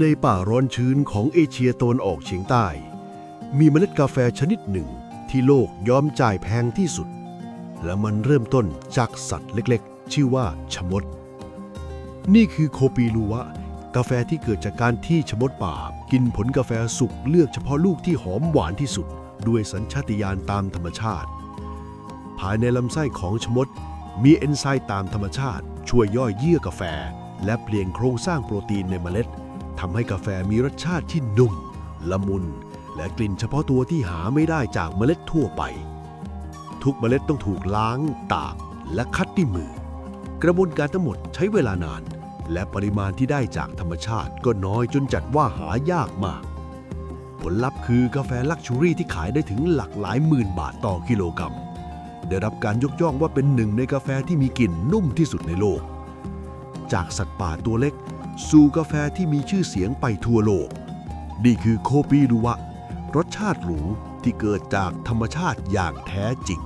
ในป่าร้อนชื้นของเอเชียตะวันออกเฉียงใต้ มีเมล็ดกาแฟชนิดหนึ่งที่โลกยอมจ่ายแพงที่สุด และมันเริ่มต้นจากสัตว์เล็กๆ ชื่อว่าชมด นี่คือโคปีลูวะ กาแฟที่เกิดจากการที่ชมดป่า กินผลกาแฟสุกเลือกเฉพาะลูกที่หอมหวานที่สุด ด้วยสัญชาติญาณตามธรรมชาติ ภายในลำไส้ของชมด มีเอนไซม์ตามธรรมชาติ ช่วยย่อยเยื่อกาแฟ และเปลี่ยนโครงสร้างโปรตีนในเมล็ด ทำให้กาแฟมีรสชาติที่นุ่ม ละมุน และกลิ่นเฉพาะตัวที่หาไม่ได้จากเมล็ดทั่วไป ทุกเมล็ดต้องถูกล้าง ตาก และคัดด้วยมือ กระบวนการทั้งหมดใช้เวลานาน และปริมาณที่ได้จากธรรมชาติก็น้อยจนจัดว่าหายากมาก ผลลัพธ์คือกาแฟลักชูรี่ที่ขายได้ถึงหลักหลายหมื่นบาทต่อกิโลกรัม ได้รับการยกย่องว่าเป็นหนึ่งในกาแฟที่มีกลิ่นนุ่มที่สุดในโลก จากสัตว์ป่าตัวเล็ก สู่กาแฟที่มีชื่อเสียงไปทั่วโลก นี่คือโคปีรุวะ รสชาติหรูที่เกิดจากธรรมชาติอย่างแท้จริง